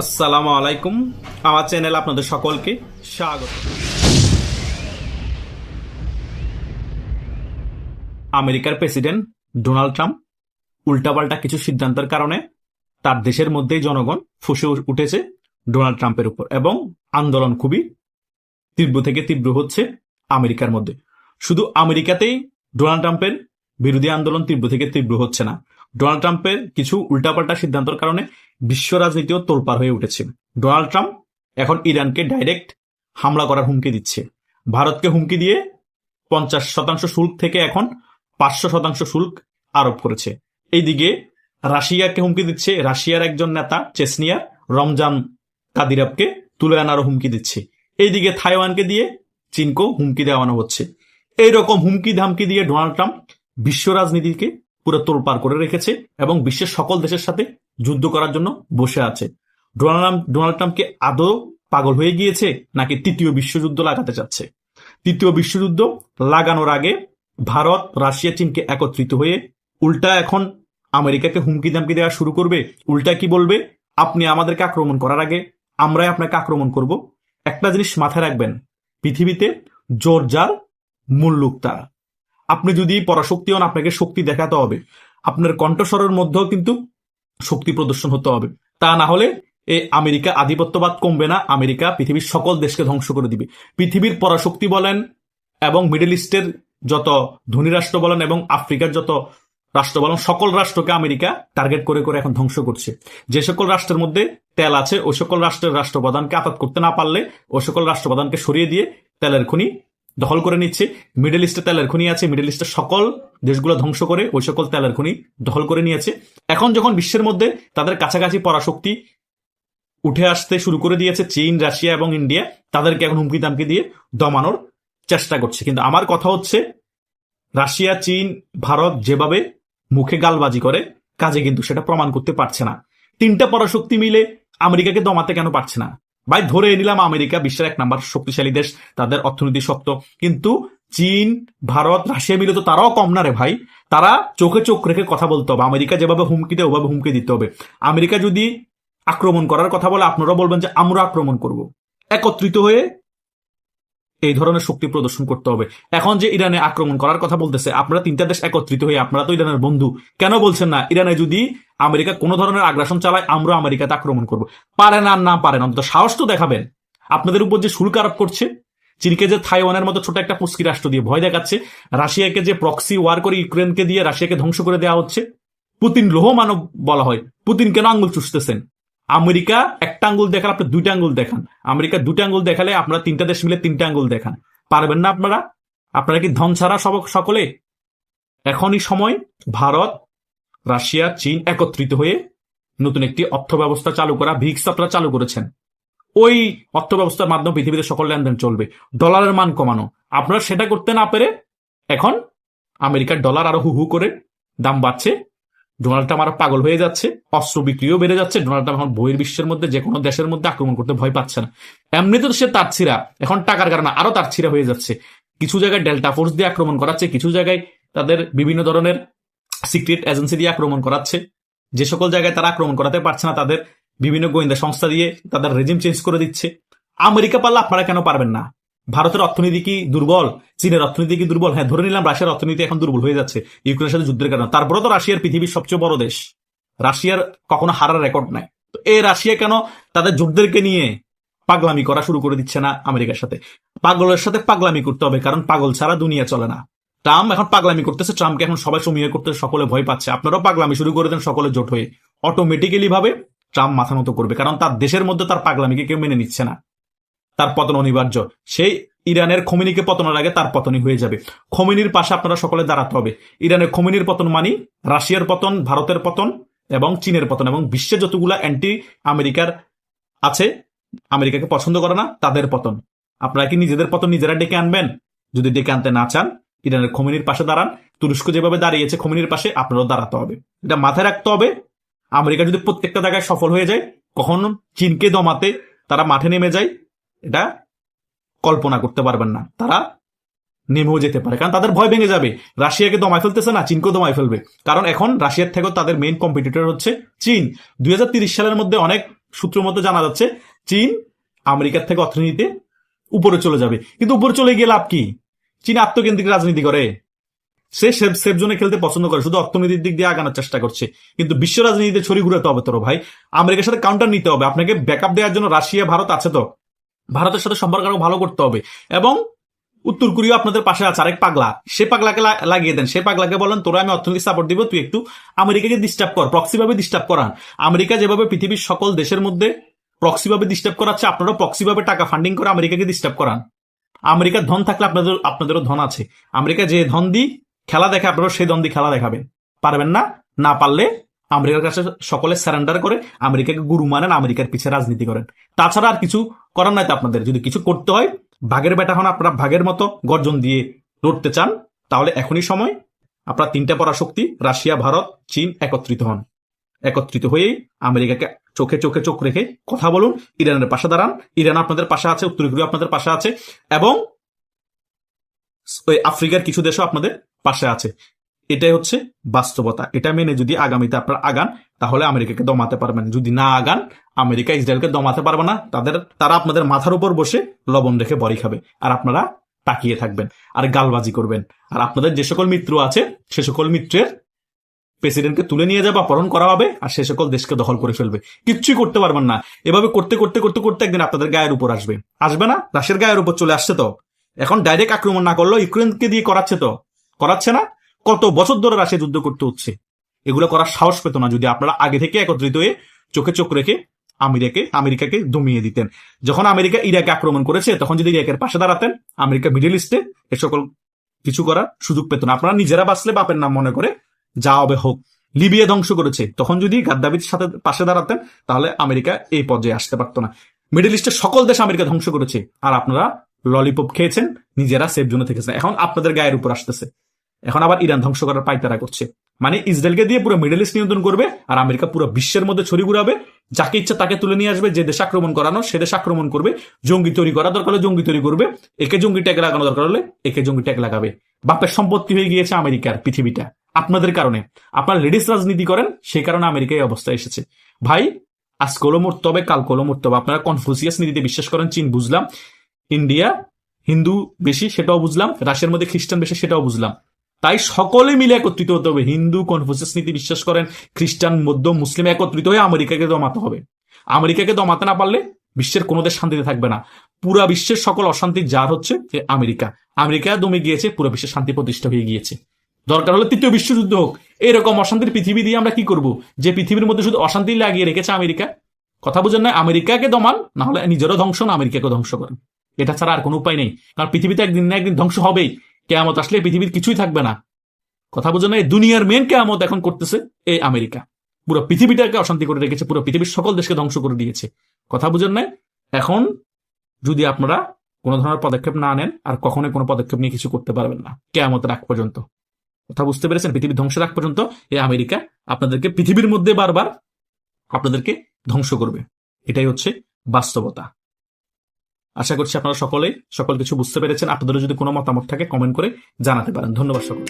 আসসালামু আলাইকুম। আমার চ্যানেল আপনাদের সকলকে স্বাগত। আমেরিকার প্রেসিডেন্ট ডোনাল্ড ট্রাম্প উল্টাপাল্টা কিছু সিদ্ধান্তের কারণে তার দেশের মধ্যেই জনগণ ফুসে উঠেছে ডোনাল্ড ট্রাম্পের উপর এবং আন্দোলন খুবই তীব্র থেকে তীব্র হচ্ছে আমেরিকার মধ্যে। শুধু আমেরিকাতেই ডোনাল্ড ট্রাম্পের বিরোধী আন্দোলন তীব্র থেকে তীব্র হচ্ছে না। ডোনাল্ড ট্রাম্পের কিছু উল্টাপাল্টা সিদ্ধান্তের কারণে বিশ্ব রাজনীতিও তোলপাড় হয়ে উঠেছে। ডোনাল্ড ট্রাম্প এখন ইরানকে ডাইরেক্ট হামলা করার হুমকি দিচ্ছে। ভারতকে হুমকি দিয়ে পঞ্চাশ শতাংশ শুল্ক থেকে এখন পাঁচশো শতাংশ শুল্ক আরোপ করেছে। এইদিকে রাশিয়াকে হুমকি দিচ্ছে রাশিয়ার একজন নেতা চেসনিয়া রমজান কাদিরাবকে তুলে আনারও হুমকি দিচ্ছে। এইদিকে থাইওয়ানকে দিয়ে চীনকেও হুমকি দেওয়ানো হচ্ছে। এইরকম হুমকি ধামকি দিয়ে ডোনাল্ড ট্রাম্প বিশ্ব রাজনীতিকে পুরো তোলপাড় করে রেখেছে এবং বিশ্বের সকল দেশের সাথে যুদ্ধ করার জন্য বসে আছে। ডোনাল্ড ডোনাল্ড ট্রাম্পকে আদৌ পাগল হয়ে গিয়েছে নাকি তৃতীয় বিশ্বযুদ্ধ লাগাতে চাচ্ছে? তৃতীয় বিশ্বযুদ্ধ লাগানোর আগে ভারত, রাশিয়া, চীনকে একত্রিত হয়ে উল্টা এখন আমেরিকাকে হুমকি দামকি দেওয়া শুরু করবে। উল্টা কি বলবে? আপনি আমাদেরকে আক্রমণ করার আগে আমরাই আপনাকে আক্রমণ করব। একটা জিনিস মাথায় রাখবেন, পৃথিবীতে জোর যার মূল্যুক তার। আপনি যদি পরাশক্তি হন, আপনাকে শক্তি দেখাতে হবে। আপনার কণ্ঠস্বরের মধ্যেও কিন্তু শক্তি প্রদর্শন হতে হবে। তা না হলে এই আমেরিকা আধিপত্যবাদ কমবে না, আমেরিকা পৃথিবীর সকল দেশকে ধ্বংস করে দিবে। পৃথিবীর পরাশক্তি বলেন এবং মিডল ইস্টের যত ধনী রাষ্ট্র বলেন এবং আফ্রিকার যত রাষ্ট্র বলেন, সকল রাষ্ট্রকে আমেরিকা টার্গেট করে করে এখন ধ্বংস করছে। যে সকল রাষ্ট্রের মধ্যে তেল আছে, ওই সকল রাষ্ট্রের রাষ্ট্রপ্রধানকে আঘাত করতে না পারলে ওই সকল রাষ্ট্রপ্রধানকে সরিয়ে দিয়ে তেলের খনি দখল করে নিচ্ছে। মিডল ইস্টে তেলের খনি আছে, মিডল ইস্টের সকল দেশগুলো ধ্বংস করে ওই সকল তেলের খনি দখল করে নিয়েছে। এখন যখন বিশ্বের মধ্যে তাদের কাছাকাছি পরাশক্তি উঠে আসতে শুরু করে দিয়েছে, চীন, রাশিয়া এবং ইন্ডিয়া, তাদেরকে এখন হুমকি দামকি দিয়ে দমানোর চেষ্টা করছে। কিন্তু আমার কথা হচ্ছে, রাশিয়া, চীন, ভারত যেভাবে মুখে গালবাজি করে, কাজে কিন্তু সেটা প্রমাণ করতে পারছে না। তিনটা পরাশক্তি মিলে আমেরিকাকে দমাতে কেন পারছে না? ভাই, ধরে নিলাম আমেরিকা বিশ্বের এক নাম্বার শক্তিশালী দেশ, তাদের অর্থনীতি শক্ত। কিন্তু চীন, ভারত, রাশিয়া মিলে তো তারাও কম না রে ভাই। তারা চোখে চোখ রেখে কথা বলতে হবে। আমেরিকা যেভাবে হুমকি দেয়, ওভাবে হুমকি দিতে হবে। আমেরিকা যদি আক্রমণ করার কথা বলে আপনারা বলবেন যে, আমরা আক্রমণ করব। একত্রিত হয়ে এই ধরনের শক্তি প্রদর্শন করতে হবে। এখন যে ইরানে আক্রমণ করার কথা বলতেছে, আপনারা তিনটা দেশ একত্রিত হয়ে, আপনারা তো ইরানের বন্ধু, কেন বলছেন না? ইরানে যদি আমেরিকা কোনো ধরনের আগ্রাসন চালায়, আমরা আমেরিকাতে আক্রমণ করব। পারেন আর না পারেন অন্তত সাহস তো দেখাবেন। আপনাদের উপর যে শুল্ক আরোপ করছে, চীনকে যে থাইওয়ানের মতো ছোট একটা পুস্কি রাষ্ট্র দিয়ে ভয় দেখাচ্ছে, রাশিয়াকে যে প্রক্সি ওয়ার করে ইউক্রেনকে দিয়ে রাশিয়াকে ধ্বংস করে দেওয়া হচ্ছে, পুতিন লোহ মানব বলা হয়। পুতিন কেন আঙ্গুল চুষতেছেন? আমেরিকা একটা আঙ্গুল দেখালে আপনি দুইটা আঙ্গুল দেখান। আমেরিকা দুটা আঙ্গুল দেখালে আপনারা তিনটা দেশ মিলে তিনটা আঙ্গুল দেখান। পারবেন না আপনারা? আপনারা কি ধন ছাড়া সব সকলে? এখনই সময় ভারত, রাশিয়া, চীন একত্রিত হয়ে নতুন একটি অর্থ ব্যবস্থা চালু করা, ভিক্স আপনারা চালু করেছেন। ওই অর্থ ব্যবস্থার মাধ্যমে পৃথিবীতে সকল লেনদেন চলবে। ডলারের মান কমানো। আপনারা সেটা করতে না পেরে এখন আমেরিকার ডলার আরও হু হু করে দাম বাড়ছে। ডোনাল্ড ট্রাম্প আরও পাগল হয়ে যাচ্ছে, অস্ত্র বিক্রিও বেড়ে যাচ্ছে, ডোনাল্ড ট্রাম্প এখন বহির বিশ্বের মধ্যে যে কোনো দেশের মধ্যে আক্রমণ করতে ভয় পাচ্ছে না। এমনিতে তো সে তার ছিঁড়া এখন টাকার কারণে আরও তার ছিঁড়া হয়ে যাচ্ছে। কিছু জায়গায় ডেল্টা ফোর্স দিয়ে আক্রমণ করাচ্ছে, কিছু জায়গায় তাদের বিভিন্ন ধরনের সিক্রেট এজেন্সি দিয়ে আক্রমণ করাচ্ছে। যে সকল জায়গায় তারা আক্রমণ করাতে পারছে না, তাদের বিভিন্ন গোয়েন্দা সংস্থা দিয়ে তাদের রেজিম চেঞ্জ করে দিচ্ছে। আমেরিকা পারলে আপনারা কেন পারবেন না? ভারতের অর্থনীতি কি দুর্বল? চীনের অর্থনীতি কি দুর্বল? হ্যাঁ ধরে নিলাম রাশিয়ার অর্থনীতি এখন দুর্বল হয়ে যাচ্ছে ইউক্রেনের সাথে যুদ্ধের কারণে। তারপরে তো রাশিয়ার পৃথিবীর সবচেয়ে বড় দেশ। রাশিয়ার কখনো হারার রেকর্ড নাই। তো এই রাশিয়া কেন তাদের যুদ্ধদেরকে নিয়ে পাগলামি করা শুরু করে দিচ্ছে না আমেরিকার সাথে? পাগলের সাথে পাগলামি করতে হবে, কারণ পাগল ছাড়া দুনিয়া চলে না। ট্রাম্প এখন পাগলামি করতেছে, ট্রাম্পকে এখন সবাই সমীহ করতে সকলে ভয় পাচ্ছে। আপনারাও পাগলামি শুরু করে দেন সকলে জোট হয়ে। অটোমেটিক্যালি ভাবে ট্রাম্প মাথা মতো করবে, কারণ তার দেশের মধ্যে তার পাগলামিকে কেউ মেনে নিচ্ছে না। তার পতন অনিবার্য। সেই ইরানের খমিনিকে পতনের আগে তার পতনই হয়ে যাবে। খমিনির পাশে আপনারা সকলে দাঁড়াতে হবে। ইরানের খমিনির পতন মানি রাশিয়ার পতন, ভারতের পতন এবং চীনের পতন এবং বিশ্বে যতগুলা অ্যান্টি আমেরিকার আছে, আমেরিকাকে পছন্দ করে না, তাদের পতন। আপনারা কি নিজেদের পতন নিজেরা ডেকে আনবেন? যদি ডেকে আনতে না চান, ইরানের খমিনির পাশে দাঁড়ান। তুরস্ক যেভাবে দাঁড়িয়েছে খমিনির পাশে, আপনারাও দাঁড়াতে হবে। এটা মাথায় রাখতে হবে, আমেরিকা যদি প্রত্যেকটা জায়গায় সফল হয়ে যায়, কখন চীনকে দমাতে তারা মাঠে নেমে যায় এটা কল্পনা করতে পারবেন না। তারা নেমেও যেতে পারে। কারণ তাদের ভয় ভেঙে যাবে। রাশিয়াকে দমায় ফেলতেছে না, চীনকেও দমায় ফেলবে। কারণ এখন রাশিয়ার থেকেও তাদের মেইন কম্পিটিটর হচ্ছে চীন। দুই সালের মধ্যে অনেক সূত্র মতো জানা যাচ্ছে, চীন আমেরিকার থেকে অর্থনীতিতে উপরে চলে যাবে। কিন্তু উপরে চলে গিয়ে লাভ কি? চীন আত্মকেন্দ্রিক রাজনীতি করে। সে সেফ জোনে খেলতে পছন্দ করে। শুধু অর্থনীতির দিক দিয়ে আগানোর চেষ্টা করছে। কিন্তু বিশ্ব রাজনীতিতে ছড়ি ঘুরাতে হবে তোর ভাই। আমেরিকার সাথে কাউন্টার নিতে হবে। আপনাকে ব্যাকআপ দেওয়ার জন্য রাশিয়া, ভারত আছে তো? ভারতের সাথে সম্পর্ক আরও ভালো করতে হবে। এবং উত্তর কোরিয়া আপনাদের পাশে আছে, আরেক পাগলা। সে পাগলাকে লাগিয়ে দেন। সে পাগলাকে বলেন, তোরা আমি অর্থনৈতিক সাপোর্ট দিব, তুই একটু আমেরিকাকে ডিস্টার্ব কর প্রক্সিভাবে ডিস্টার্ব করান। আমেরিকা যেভাবে পৃথিবীর সকল দেশের মধ্যে প্রক্সি ভাবে ডিস্টার্ব করাচ্ছে আপনারা প্রক্সি ভাবে টাকা ফান্ডিং করে আমেরিকাকে ডিস্টার্ব করান। আমেরিকার ধন থাকলে আপনাদের, আপনাদেরও ধন আছে। আমেরিকা যে ধন দি খেলা দেখে আপনারা সেই ধন দিয়ে খেলা দেখাবেন। পারবেন না? না পারলে আমেরিকার কাছে সকলে স্যারেন্ডার করে আমেরিকাকে গুরু মানেন, আমেরিকার পিছিয়ে রাজনীতি করেন। তাছাড়া আর কিছু করার নাই তো আপনাদের। যদি কিছু করতে হয়, ভাগের বেটা হন, আপনারা ভাগের মতো গর্জন দিয়ে লড়তে চান, তাহলে এখনই সময়। আপনার তিনটা পরাশক্তি, রাশিয়া, ভারত, চীন একত্রিত হন। একত্রিত হয়েই আমেরিকাকে চোখে চোখে চোখ রেখে কথা বলুন, ইরানের পাশে দাঁড়ান। ইরান আপনাদের পাশে আছে, উত্তর কোরিয়া আপনাদের পাশে আছে, এবং ওই আফ্রিকার কিছু দেশও আপনাদের পাশে আছে। এটাই হচ্ছে বাস্তবতা। এটা মেনে যদি আগামীতে আপনারা আগান, তাহলে আমেরিকাকে দমাতে পারবেন। যদি না আগান, আমেরিকা ইসরায়েলকে দমাতে পারবে না। তাদের, তারা আপনাদের মাথার উপর বসে লবণ রেখে বড়ি খাবে আর আপনারা তাকিয়ে থাকবেন আর গালবাজি করবেন। আর আপনাদের যে সকল মিত্র আছে, সে সকল মিত্রের প্রেসিডেন্টকে তুলে নিয়ে যাবে, অপহরণ করা হবে আর সে সকল দেশকে দখল করে ফেলবে। কিচ্ছুই করতে পারবেন না। এভাবে করতে করতে করতে করতে একদিন আপনাদের গায়ের উপর আসবে। আসবে না? রাশের গায়ের উপর চলে আসছে তো? এখন ডাইরেক্ট আক্রমণ না করলেও ইউক্রেনকে দিয়ে করাচ্ছে তো? করাচ্ছে না? কত বছর ধরে রাশিয়া যুদ্ধ করতে হচ্ছে? এগুলো করার সাহস পেত না যদি আপনারা আগে থেকে একত্রিত হয়ে চোখে চোখ রেখে আমেরিকাকে আমেরিকাকে দমিয়ে দিতেন। যখন আমেরিকা ইরাকে আক্রমণ করেছে, তখন যদি ইরাকের পাশে দাঁড়াতেন, আমেরিকা মিডল ইস্টে এ সকল কিছু করার সুযোগ পেত না। আপনারা নিজেরা বাঁচলে বাপের নাম মনে করে যা হবে হোক। লিবিয়া ধ্বংস করেছে। তখন যদি গাদ্দাবির সাথে পাশে দাঁড়াতেন, তাহলে আমেরিকা এই পর্যায়ে আসতে পারতো না। মিডল ইস্টের সকল দেশ আমেরিকা ধ্বংস করেছে। আর আপনারা ললিপপ খেয়েছেন, নিজেরা সেফ জোনে থেকেছেন। এখন আপনাদের গায়ের উপর আসতেছে। এখন আবার ইরান ধ্বংস করার পাইতারা করছে। মানে ইসরায়েলকে দিয়ে পুরো মিডল ইস্ট নিয়ন্ত্রণ করবে আর আমেরিকা পুরো বিশ্বের মধ্যে ছড়ি ঘুরাবে। যাকে ইচ্ছা তাকে তুলে নিয়ে আসবে, যে দেশ আক্রমণ করানো, সে দেশ আক্রমণ করবে। জঙ্গি তৈরি করা দরকার হলে জঙ্গি তৈরি করবে। একে জঙ্গি ট্যাগ লাগানো দরকার হলে একে জঙ্গি ট্যাগ লাগাবে। বাপের সম্পত্তি হয়ে গিয়েছে আমেরিকার পৃথিবীটা। আপনাদের কারণে। আপনারা লেডিস রাজনীতি করেন, সেই কারণে আমেরিকা এই অবস্থায় এসেছে। ভাই, আজ কলো মরতে হবে, কাল কলো মরতে হবে। আপনারা কনফুসিয়াস নীতিতে বিশ্বাস করেন, চীন বুঝলাম। ইন্ডিয়া, হিন্দু বেশি, সেটাও বুঝলাম। রাশিয়ার মধ্যে খ্রিস্টান বেশি, সেটাও বুঝলাম। তাই সকলে মিলে একত্রিত হতে হবে। হিন্দু কনফুসিয়াস নীতি বিশ্বাস করেন, খ্রিস্টান, মধ্য, মুসলিম একত্রিত হয়ে আমেরিকাকে দমাতে হবে। আমেরিকাকে দমাতে না পারলে বিশ্বের কোনো দেশ শান্তিতে থাকবে না। পুরা বিশ্বের সকল অশান্তির জার হচ্ছে যে আমেরিকা। আমেরিকা দমে গিয়েছে, পুরো বিশ্বের শান্তি প্রতিষ্ঠা হয়ে গিয়েছে। দরকার হলে তৃতীয় বিশ্বযুদ্ধ হোক। এরকম অশান্তির পৃথিবী দিয়ে আমরা কি করব? যে পৃথিবীর মধ্যে শুধু অশান্তি লাগিয়ে রেখেছে আমেরিকা, কথা বুঝেন না, আমেরিকাকে দমান, না হলে নিজেরও ধ্বংস, না আমেরিকাকে ধ্বংস করেন। এটা ছাড়া আর কোনো উপায় নেই। কারণ পৃথিবীতে একদিন না একদিন ধ্বংস হবেই। কেয়ামত আসলে পৃথিবীর কিছুই থাকবে না। কথা বুঝেন না, এই দুনিয়ার মেন কেয়ামত এখন করতেছে এই আমেরিকা। পুরো পৃথিবীটাকে অশান্তি করে রেখেছে, পুরো পৃথিবীর সকল দেশকে ধ্বংস করে দিয়েছে। কথা বুঝেন না, এখন যদি আপনারা কোনো ধরনের পদক্ষেপ না নেন, আর কখনোই কোনো পদক্ষেপ নিয়ে কিছু করতে পারবেন না, কেয়ামতের আগ পর্যন্ত। কথা বুঝতে পেরেছেন? পৃথিবী ধ্বংসের আগ পর্যন্ত এই আমেরিকা আপনাদেরকে পৃথিবীর মধ্যে বারবার আপনাদেরকে ধ্বংস করবে। এটাই হচ্ছে বাস্তবতা। আশা করছি আপনারা সকলে সকল কিছু বুঝতে পেরেছেন। আপনাদের যদি কোনো মতামত থাকে কমেন্ট করে জানাতে পারেন। ধন্যবাদ সকল